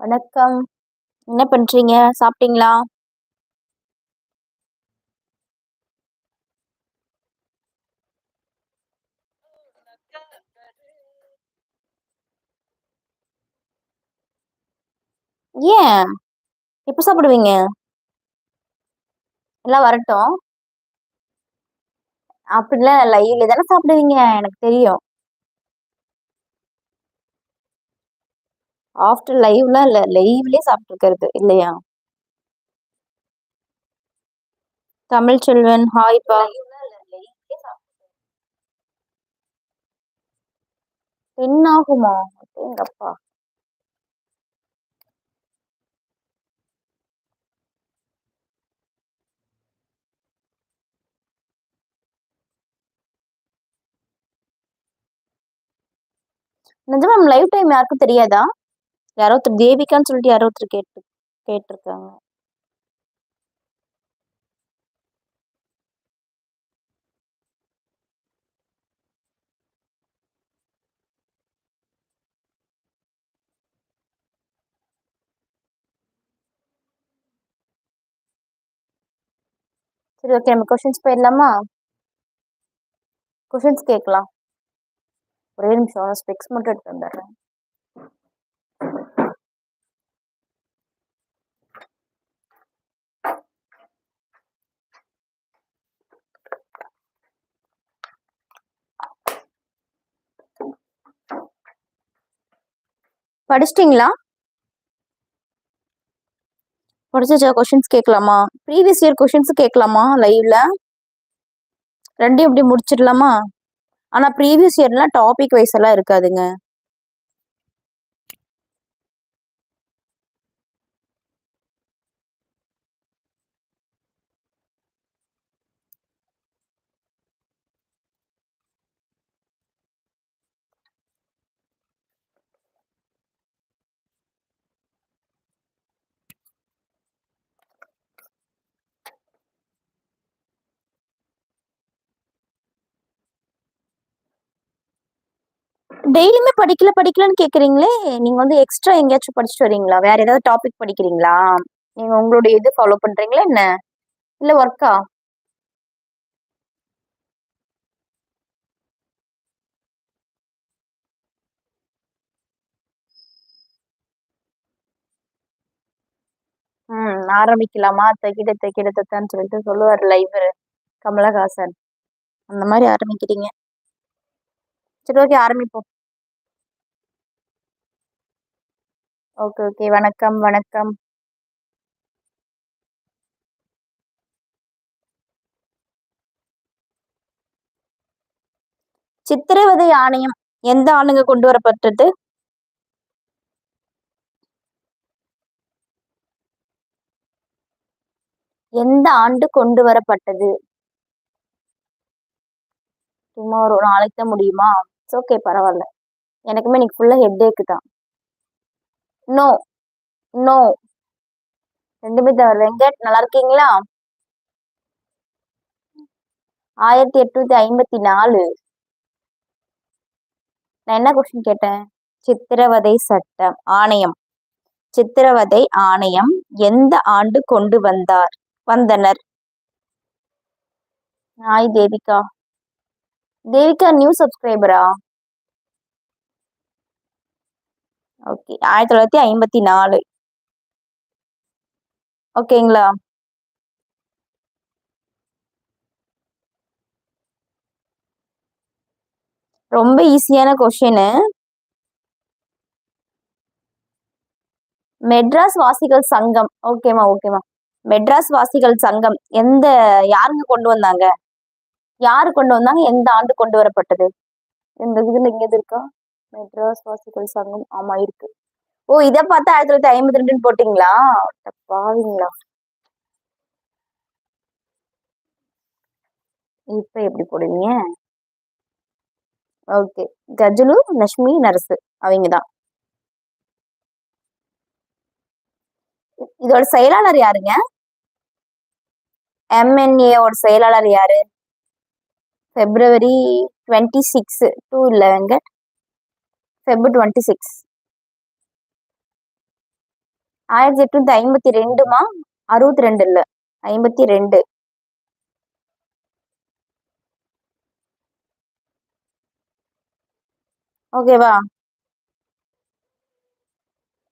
வணக்கம். என்ன பண்றீங்க? சாப்பிட்டீங்களா? ஏன்? எப்போ சாப்பிடுவீங்க? எல்லாம் வரட்டும். அப்படிலாம் லைவ்ல தானே சாப்பிடுவீங்க? எனக்கு தெரியும். ஆஃப்டர் லைவ்லாம் இல்லை லைவ்லயே சாப்பிட்டுருக்கிறது இல்லையா? தமிழ் செல்வன் ஹாய்ப்பா டென் ஆகுமா எங்கப்பா? நிஜமா லைவ் டைம் யாருக்கும் தெரியாதா? யாரோ ஒருத்தர் தேவிகான்னு சொல்லிட்டு யாரோ ஒருத்தர் கேட்டு கேட்டிருக்காங்க. சரி ஓகே நம்ம கொஷின்ஸ் போயிடலாமா? கொஷின்ஸ் கேட்கலாம். ஒரே நிமிஷம் ஸ்பெக்ஸ் மட்டும் எடுத்து வந்துடுறேன் படிச்சிட்டிங்களா? படிச்சா கொஷின்ஸ் கேட்கலாமா ப்ரீவியஸ் இயர் கொஷின்ஸ் கேட்கலாமா லைவ்ல ரெண்டையும் இப்படி முடிச்சிடலாமா? ஆனால் ப்ரீவியஸ் இயர்லாம் டாபிக் வைஸ் எல்லாம் இருக்காதுங்க. டெய்லியுமே படிக்கல படிக்கலன்னு கேக்குறீங்களே? நீங்க வந்து எக்ஸ்ட்ரா எங்கேயாச்சும் படிச்சுட்டு வரீங்களா? வேற ஏதாவது டாபிக் படிக்கிறீங்களா? நீங்க உங்களுடைய இது ஃபாலோ பண்றீங்களா என்ன? இல்ல ஒர்க்கா ம் ஆரம்பிக்கலாமா? தைக்கிட தைக்கிட தத்தான்னு சொல்லிட்டு சொல்லுவார் லைவர் கமலஹாசன். அந்த மாதிரி ஆரம்பிக்கிறீங்க. சரி ஓகே ஆரம்பிப்போம். ஓகே ஓகே வணக்கம் வணக்கம். சித்திரவதை ஆணையம் எந்த ஆண்டுங்க கொண்டு வரப்பட்டது? எந்த ஆண்டு கொண்டு வரப்பட்டது? சும்மா ஒரு நாளைக்கு தான் முடியுமா? ஓகே பரவாயில்ல. எனக்குமே இன்னைக்கு ஃபுல்லாக ஹெட் ஏக்கு தான். நோ நோ ரெண்டுமே தவிர வெங்கட் நல்லா இருக்கீங்களா? ஆயிரத்தி எட்நூத்தி ஐம்பத்தி நாலு. நான் என்ன கொஸ்டின் கேட்டேன்? சித்திரவதை சட்டம் ஆணையம். சித்திரவதை ஆணையம் எந்த ஆண்டு கொண்டு வந்தார்? வந்தனர். ஹாய் தேவிகா. தேவிகா நியூ சப்ஸ்கிரைபரா ஓகே ஆயிரத்தி தொள்ளாயிரத்தி ஐம்பத்தி நாலு. ஓகேங்களா ரொம்ப ஈஸியான கொஷின் மெட்ராஸ் வாசிகள் சங்கம். ஓகேமா ஓகேமா மெட்ராஸ் வாசிகள் சங்கம். எந்த யாருங்க கொண்டு வந்தாங்க? யாரு கொண்டு வந்தாங்க? எந்த ஆண்டு கொண்டு வரப்பட்டது? இந்த இதுல இங்க இருக்கா? மெட்ராஸ் வாசிகள் சங்கம். ஆமா இருக்கு. ஓ இதை பார்த்தா ஆயிரத்தி தொள்ளாயிரத்தி ஐம்பத்தி ரெண்டுன்னு போட்டீங்களா? பாவீங்களா இப்ப எப்படி போடுவீங்க? ஓகே. கஜலு லட்சுமி நரசு. அவங்க தான் இதோட செயலாளர் யாருங்க? எம்என்ஏவோட செயலாளர் யாரு? ஃபெப்ரவரி டுவெண்ட்டி சிக்ஸ் டூ இல்லைங்க ஃபெப் டுவெண்ட்டி சிக்ஸ் ஆயிரத்தி எட்நூத்தி ஐம்பத்தி ரெண்டுமா அறுபத்தி ரெண்டு இல்லை ஐம்பத்தி ரெண்டு. ஓகேவா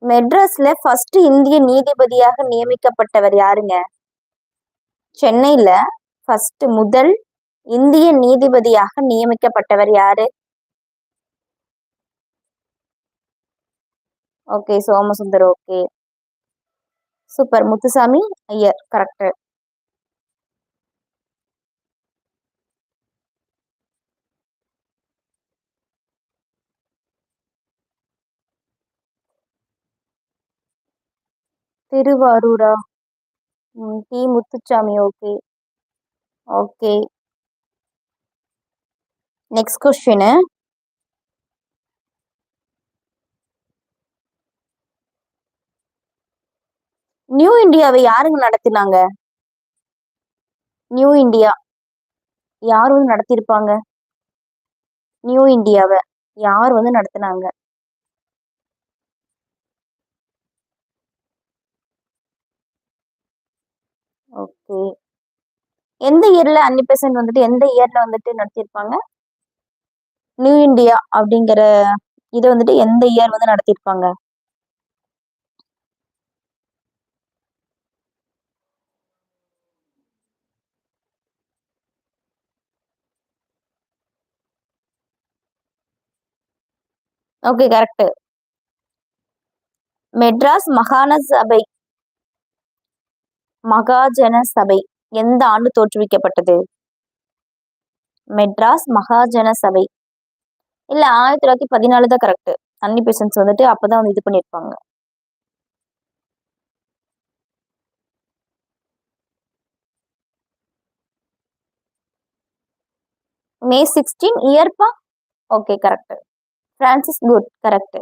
மெட்ராஸ்ல ஃபர்ஸ்ட் இந்திய நீதிபதியாக நியமிக்கப்பட்டவர் யாருங்க? சென்னையில ஃபர்ஸ்ட் முதல் இந்திய நீதிபதியாக நியமிக்கப்பட்டவர் யாரு? Okay Somasundar okay super Muthuswamy Iyer correct திருவாரூரா? T Muthuswamy okay okay next question new இந்தியாவை யாருங்க நடத்தினாங்க? நியூ இந்தியா யார் வந்து நடத்தியிருப்பாங்க? நியூ இந்தியாவை யார் வந்து நடத்தினாங்க? ஓகே எந்த இயர்ல அன்னி பெசன்ட் வந்துட்டு எந்த இயர்ல வந்துட்டு நடத்தியிருப்பாங்க? நியூ இந்தியா அப்படிங்கிற இது வந்துட்டு எந்த இயர் வந்து நடத்தியிருப்பாங்க ஓகே கரெக்ட் மெட்ராஸ் மகாண சபை மகாஜன சபை எந்த ஆண்டு தோற்றுவிக்கப்பட்டது? மெட்ராஸ் மகாஜன சபை இல்ல ஆயிரத்தி தொள்ளாயிரத்தி பதினாலு தான் கரெக்ட் அன்னி பேஷன்ஸ் வந்துட்டு அப்பதான் வந்து இது பண்ணிருப்பாங்க. May sixteen இயர்ப்பா okay correct Francis good correct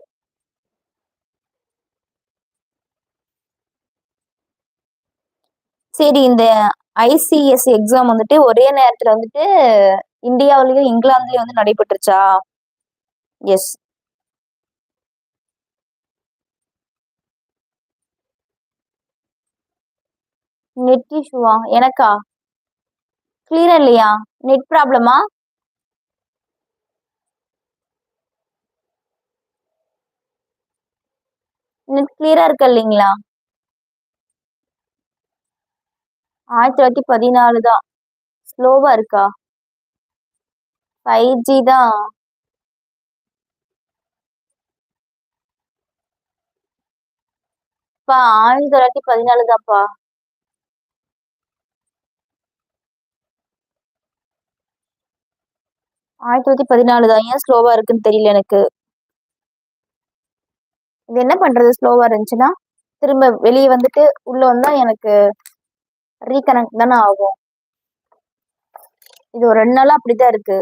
சரி இந்த ஐசிஎஸ் எக்ஸாம் வந்துட்டு ஒரே நேரத்துல வந்துட்டு இந்தியாவிலயும் இங்கிலாந்துலயும் வந்து நடைபெற்றுச்சா? எஸ் நெட் இஷ்யூவா எனக்கா? கிளியர் இல்லையா? நெட் ப்ராப்ளமா நெட் கிளியரா இருக்கா இல்லைங்களா ஆயிரத்தி தொள்ளாயிரத்தி பதினாலு தான் ஸ்லோவா இருக்கா ஃபைவ் ஜி தான் அப்பா ஆயிரத்தி தொள்ளாயிரத்தி பதினாலு தான்ப்பா ஆயிரத்தி தொள்ளாயிரத்தி பதினாலு தான் ஏன் ஸ்லோவா இருக்குன்னு தெரியல எனக்கு. இது என்ன பண்றது ஸ்லோவா இருந்துச்சுன்னா திரும்ப வெளியே வந்துட்டு உள்ள வந்தா எனக்கு ரீகனெக்ட் தானே ஆகும். இது ஒரு ரெண்டு நாளா அப்படிதான் இருக்கு.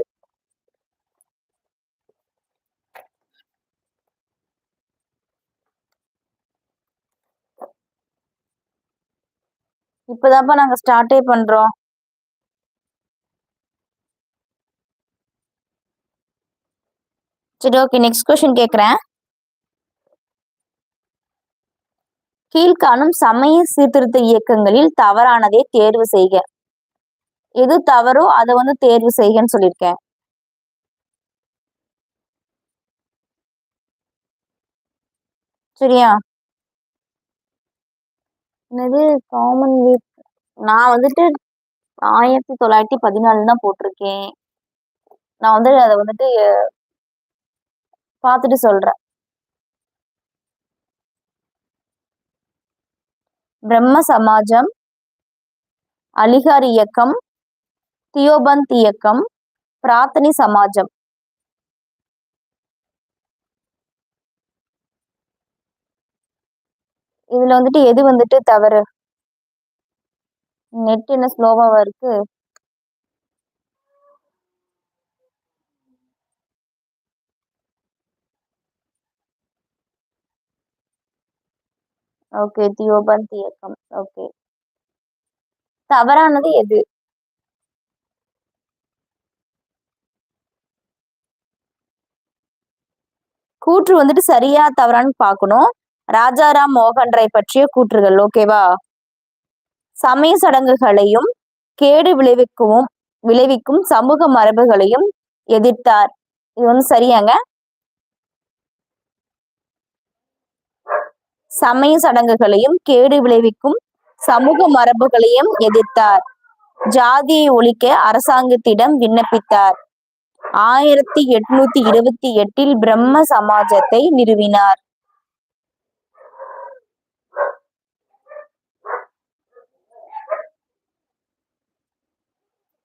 இப்பதாப்பா நாங்க ஸ்டார்டே பண்றோம். சரி ஓகே நெக்ஸ்ட் கொஸ்டின் கேக்குறேன். கீழ்காணும் சமய சீர்திருத்த இயக்கங்களில் தவறானதை தேர்வு செய்க. எது தவறோ அதை வந்து தேர்வு செய்கன்னு சொல்லியிருக்கேன். சரியா? என்னது காமன்வெல்த் நான் வந்துட்டு ஆயிரத்தி தொள்ளாயிரத்தி பதினாலு தான் போட்டிருக்கேன். நான் வந்து அதை வந்துட்டு பார்த்துட்டு சொல்றேன். பிரம்ம சமாஜம் அலிகார் இயக்கம் தியோபந்த் இயக்கம் பிரார்த்தனை சமாஜம். இதுல வந்துட்டு எது வந்துட்டு தவறு? நெட் என்ன ஸ்லோவாவா இருக்கு? ஓகே தியோபந்த் இயக்கம் ஓகே தவறானது எது? கூற்று வந்துட்டு சரியா தவறான்னு பார்க்கணும். ராஜாராம் மோகன் ராய் பற்றிய கூற்றுகள் ஓகேவா சமய சடங்குகளையும் கேடு விளைவிக்கவும் விளைவிக்கும் சமூக மரபுகளையும் எதிர்த்தார். இது வந்து சரியாங்க? சமய சடங்குகளையும் கேடு விளைவிக்கும் சமூக மரபுகளையும் எதிர்த்தார். ஜாதியை ஒழிக்க அரசாங்கத்திடம் விண்ணப்பித்தார். ஆயிரத்தி எட்நூத்தி இருபத்தி எட்டில் பிரம்ம சமாஜத்தை நிறுவினார்.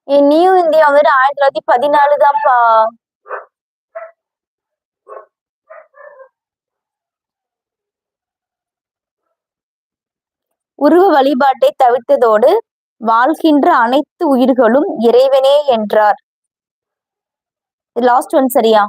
நியூ இந்தியா வந்து ஆயிரத்தி தொள்ளாயிரத்தி பதினாலு தான்ப்பா உருவ வழிபாட்டை தவிர்த்ததோடு வாழ்கின்ற அனைத்து உயிர்களும் இறைவனே என்றார். லாஸ்ட் ஒன் சரியா?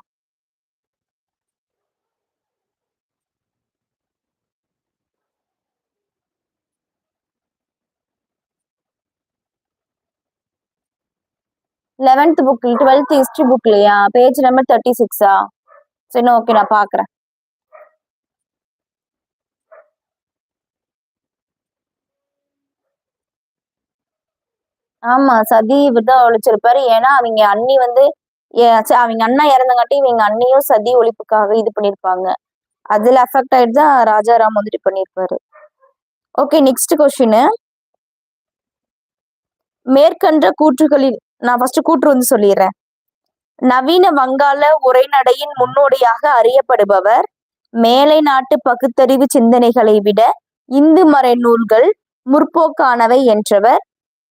லெவன்த் புக் டுவெல்த் ஹிஸ்டரி புக்லையா பேஜ் நம்பர் தேர்ட்டி சிக்ஸா சரி ஓகே நான் பாக்குறேன். ஆமா சதி தான் ஒழிச்சிருப்பாரு ஏன்னா அவங்க அண்ணி வந்து அவங்க அண்ணா இறந்தங்காட்டி இவங்க அண்ணியும் சதி ஒழிப்புக்காக இது பண்ணிருப்பாங்க. அதுல அஃபெக்ட் ஆயிட்டு தான் ராஜாராம் வந்துட்டு பண்ணிருப்பாரு. ஓகே நெக்ஸ்ட் கொஸ்டின் மேற்கண்ட கூற்றுகளில் நான் ஃபர்ஸ்ட் கூற்று வந்து சொல்லிடுறேன். நவீன வங்காள உரைநடையின் முன்னோடியாக அறியப்படுபவர் மேலை நாட்டு பகுத்தறிவு சிந்தனைகளை விட இந்து மறை நூல்கள் முற்போக்கானவை என்றவர்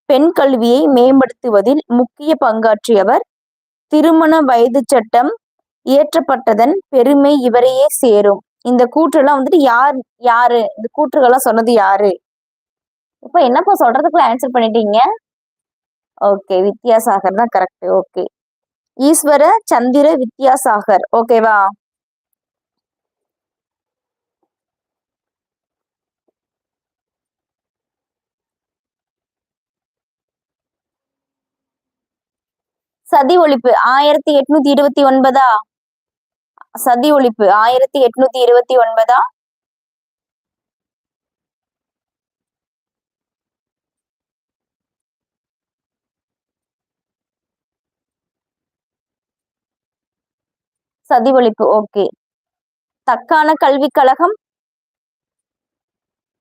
பெண் கல்வியை மேம்படுத்துவதில் முக்கிய பங்காற்றியவர் திருமண வயது சட்டம் இயற்றப்பட்டதன் பெருமை இவரையே சேரும். இந்த கூற்றுலாம் வந்துட்டு யார் யாரு? இந்த கூற்றுகள்லாம் சொன்னது யாரு? இப்ப என்னப்பா சொல்றதுக்குள்ள ஆன்சர் பண்ணிட்டீங்க? ஓகே வித்யாசாகர் தான் கரெக்ட் ஓகே ஈஸ்வர சந்திர வித்யாசாகர். ஓகேவா சதி ஒழிப்பு. ஆயிரத்தி எட்நூத்தி இருபத்தி ஒன்பதா? சதி ஒழிப்பு. ஆயிரத்தி எட்நூத்தி இருபத்தி ஒன்பதா? சதிவழிப்பு ஓகே தக்கான கல்விக் கழகம்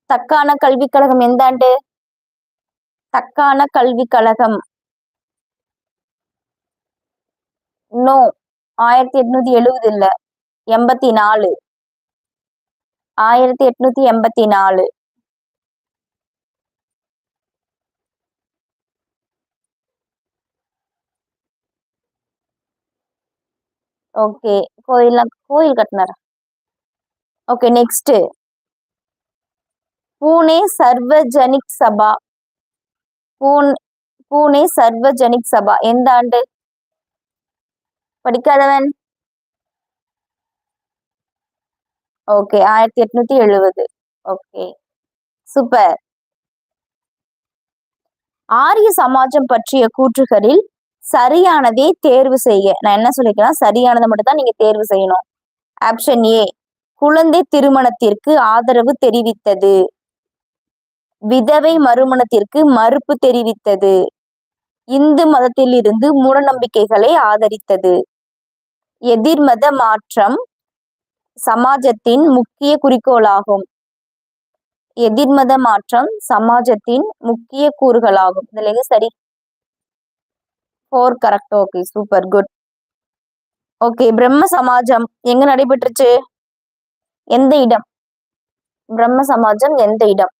தக்கான கல்விக் கழகம் எந்த ஆண்டு தக்கான கல்விக் கழகம் நோ ஆயிரத்தி எட்நூத்தி எழுபது இல்ல எண்பத்தி நாலு. ஆயிரத்தி எட்நூத்தி எண்பத்தி நாலு. ஓகே கோயில் கோயில் கட்டினார்? Okay next Pune Sarvajanik Sabha. பூன் Pune Sarvajanik Sabha. எந்த ஆண்டு? படிக்காதவன். ஓகே ஆயிரத்தி எட்நூத்தி எழுபது ஓகே சூப்பர் ஆரிய சமாஜம் பற்றிய கூற்றுகளில் சரியானதே தேர்வு செய்ய. நான் என்ன சொல்லிக்கிறேன் சரியானதை மட்டும் தான் நீங்க தேர்வு செய்யணும். ஆப்ஷன் ஏ குழந்தை திருமணத்திற்கு ஆதரவு தெரிவித்தது. விதவை மறுமணத்திற்கு மறுப்பு தெரிவித்தது. இந்து மதத்தில் இருந்து மூடநம்பிக்கைகளை ஆதரித்தது. எதிர்மத மாற்றம் சமாஜத்தின் முக்கிய குறிக்கோளாகும். எதிர்மத மாற்றம் சமாஜத்தின் முக்கிய கூறுகளாகும். இதுல சரி? Four correct okay super good okay Brahmo Samaj எங்க நடைபெற்றுச்சு? எந்த இடம்? பிரம்ம சமாஜம் எந்த இடம்?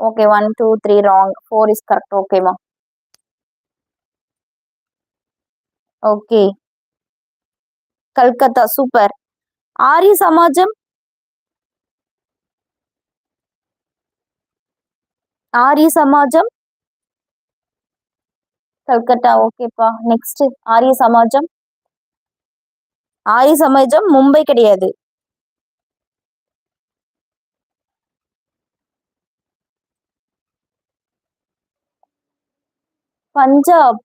Okay one two three wrong four is correct ஓகேமா ஓகே கல்கத்தா சூப்பர் ஆரிய சமாஜம் ஆரிய சமாஜம் கல்கட்டா ஓகேப்பா. நெக்ஸ்ட் ஆரிய சமாஜம். ஆரிய சமாஜம் மும்பை கிடையாது. பஞ்சாப்.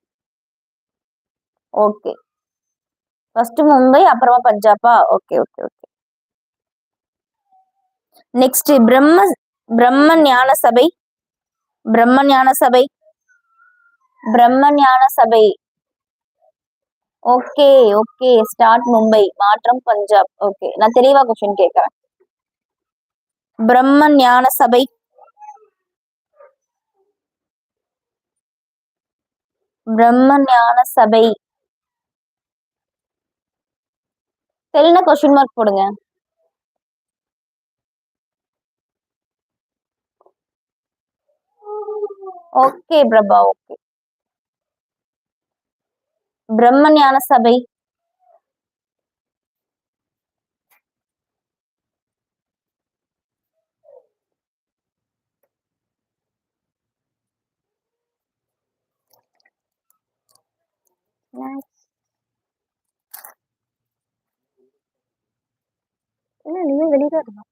ஓகே. ஃபர்ஸ்ட் மும்பை அப்புறமா பஞ்சாபா okay okay okay. Next Brahma Brahma Gnana சபை. பிரம்ம ஞான Sabha. Brahma Gnana Sabha. Okay okay. Start Mumbai. மாற்றம் பஞ்சாப். ஓகே. நான் தெளிவா கொஸ்டின் கேட்கறேன். பிரம்ம ஞான சபை. பிரம்ம ஞான சபை. தெரியல கொஸ்டின் மார்க் போடுங்க. Okay Prabha okay. பிரம்ம ஞான சபை. என்ன நீங்க வெளியே இருக்கணும்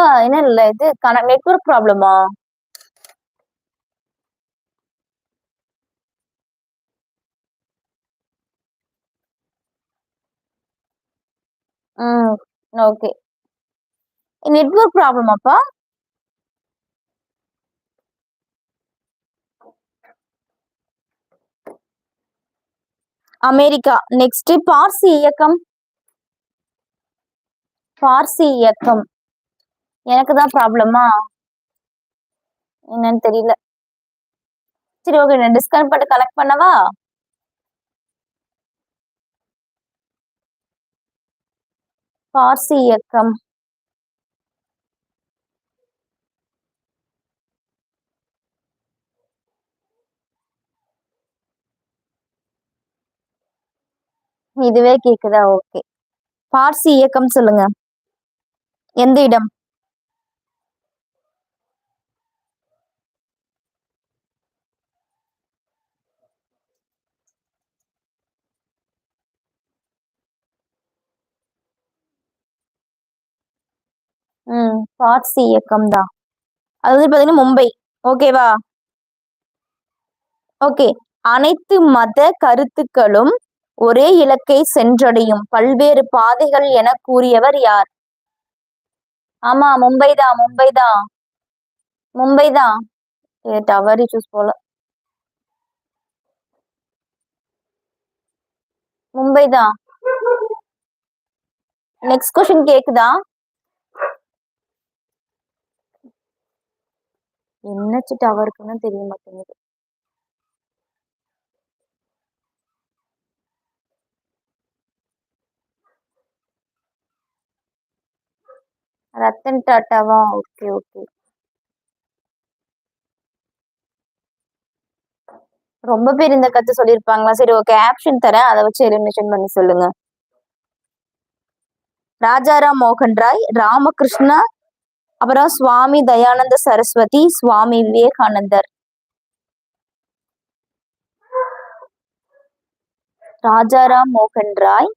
அப்பா, என்ன இல்ல இது நெட்வொர்க் ப்ராப்ளமா ம். ஓகே. நெட்வொர்க் ப்ராப்ளமாப்பா அமெரிக்கா. நெக்ஸ்ட் பார்சி இயக்கம். பார்சி இயக்கம். எனக்கு தான் ப்ராப்ளமா என்னன்னு தெரியல. சரி ஓகே நான் டிஸ்கவுண்ட் பண்ணி கலெக்ட் பண்ணவா? பார்சி இயக்கம். இதுவே கேக்குதா? ஓகே பார்சி இயக்கம் சொல்லுங்க. எந்த இடம்? ம் பார்சி இயக்கம் தான். அது வந்து பாத்தீங்கன்னா மும்பை. ஓகேவா ஓகே அனைத்து மத கருத்துக்களும் ஒரே இலக்கை சென்றடையும். பல்வேறு பாதைகள் என கூறியவர் யார்? ஆமா மும்பை தான் மும்பை தான். மும்பை தான். டவர் இஷ்யூஸ் போல. மும்பை தான். நெக்ஸ்ட் கொஸ்டின் கேக்குதா? என்னச்சு டவருக்குன்னு தெரிய மாட்டேங்குது. ரத்தன் டாட்டாவா? Okay okay. ரொம்ப பேர் இந்த கத்து சொல்லியிருப்பாங்களா? சரி ஓகே ஆப்ஷன் தரேன். அதை வச்சு எலிமினேஷன் பண்ணி சொல்லுங்க. ராஜாராம் மோகன் ராய் ராமகிருஷ்ணா அப்புறம் சுவாமி தயானந்த சரஸ்வதி சுவாமி விவேகானந்தர். ராஜாராம் மோகன் ராய்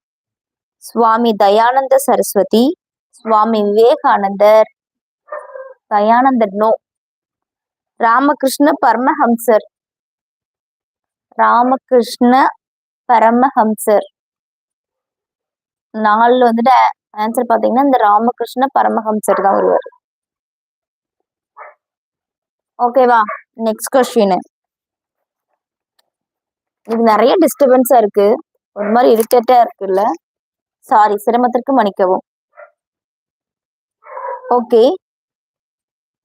சுவாமி தயானந்த சரஸ்வதி சுவாமி விவேகானந்தர். தயானந்தர் நோ. ராமகிருஷ்ண பரமஹம்சர். ராமகிருஷ்ண பரமஹம்சர். நாலு வந்துட்டு ஆன்சர் பாத்தீங்கன்னா இந்த ராமகிருஷ்ண பரமஹம்சர் தான் வருவார். ஓகேவா நெக்ஸ்ட் கொஸ்டின் இது நிறைய டிஸ்டர்பன்ஸா இருக்கு. ஒரு மாதிரி இரிட்டேட்டா இருக்குல்ல. சாரி சிரமத்திற்கு மன்னிக்கவும். ஓகே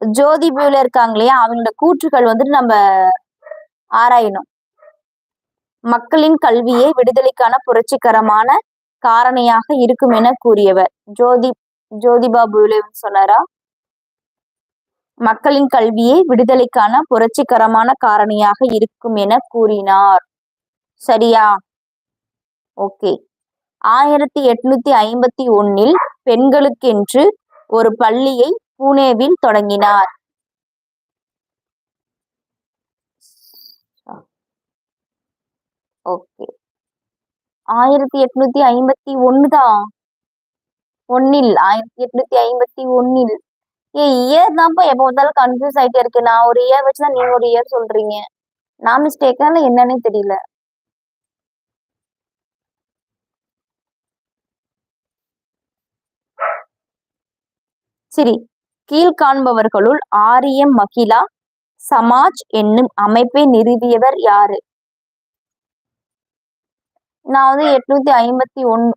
ஜோதி பூல இருக்காங்க இல்லையா அவங்களோட கூற்றுகள் வந்துட்டு நம்ம ஆராயணும். மக்களின் கல்வியே விடுதலைக்கான புரட்சிகரமான காரணியாக இருக்கும் என கூறியவர். ஜோதி ஜோதிபா பூலே சொன்னாரா? மக்களின் கல்வியே விடுதலைக்கான புரட்சிகரமான காரணியாக இருக்கும் என கூறினார். சரியா? ஓகே. ஆயிரத்தி எட்நூத்தி ஐம்பத்தி ஒன்னில் பெண்களுக்கென்று ஒரு பள்ளியை புனேவில் தொடங்கினார். ஓகே. ஆயிரத்தி எட்நூத்தி ஐம்பத்தி ஒண்ணுதான் ஒன்னில் ஆயிரத்தி எட்நூத்தி ஐம்பத்தி ஒன்னில். இயர் தான்ப்பா எப்போ பார்த்தாலும் கன்ஃபியூஸ் ஆயிட்டே இருக்கு. நான் ஒரு இயர் வச்சுதான் நீங்க ஒரு இயர் சொல்றீங்க. நான் மிஸ்டேக்கா இல்ல என்னன்னே தெரியல. சரி கீழ்காண்பவர்களுள் ஆரியம் மகிலா சமாஜ் என்னும் அமைப்பை நிறுவியவர் யாரு? நான் வந்து எட்நூத்தி ஐம்பத்தி ஒன்னு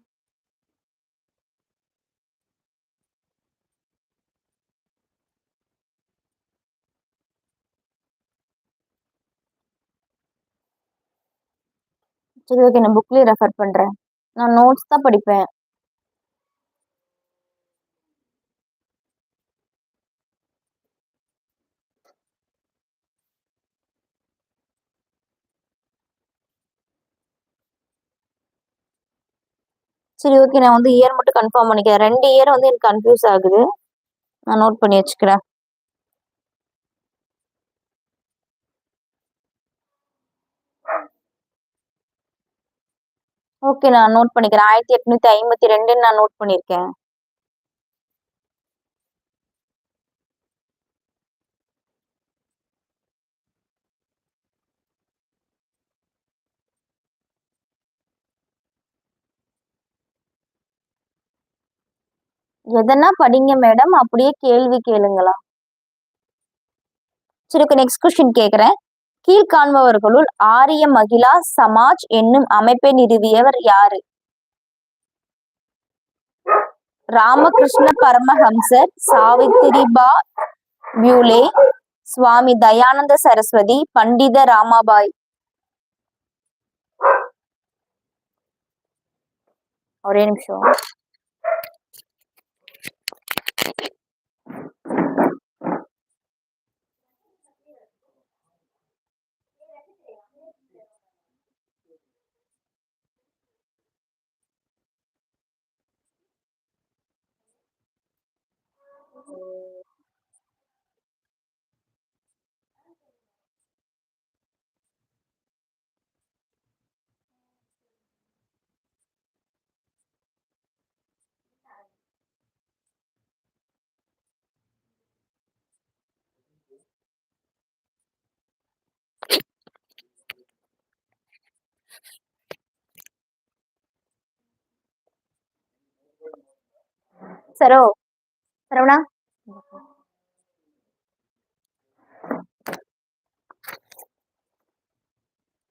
சரி ஓகே நான் புக்லேயே ரெஃபர் பண்ணுறேன் நான் நோட்ஸ் தான் படிப்பேன். சரி ஓகே நான் வந்து இயர் மட்டும் கன்ஃபார்ம் பண்ணிக்கிறேன். ரெண்டு இயர் வந்து எனக்கு கன்ஃபியூஸ் ஆகுது. நான் நோட் பண்ணி வச்சுக்கிறேன். ஓகே நான் நோட் பண்ணிக்கிறேன். ஆயிரத்தி எட்நூத்தி ஐம்பத்தி ரெண்டுன்னு நான் நோட் பண்ணியிருக்கேன். எதனா படிங்க மேடம் அப்படியே கேள்வி கேளுங்களா? சரி ஓகே நெக்ஸ்ட் கொஸ்டின் கேக்குறேன். கீழ்காண்பவர்களுள் ஆரிய மகிழா சமாஜ் என்னும் அமைப்பை நிறுவியவர் யாரு? ராமகிருஷ்ண பரமஹம்சர் சாவித்திரிபா பியூலே சுவாமி தயானந்த சரஸ்வதி பண்டித ராமாபாய். ஒரே நிமிஷம். सरो சரோ சரவணா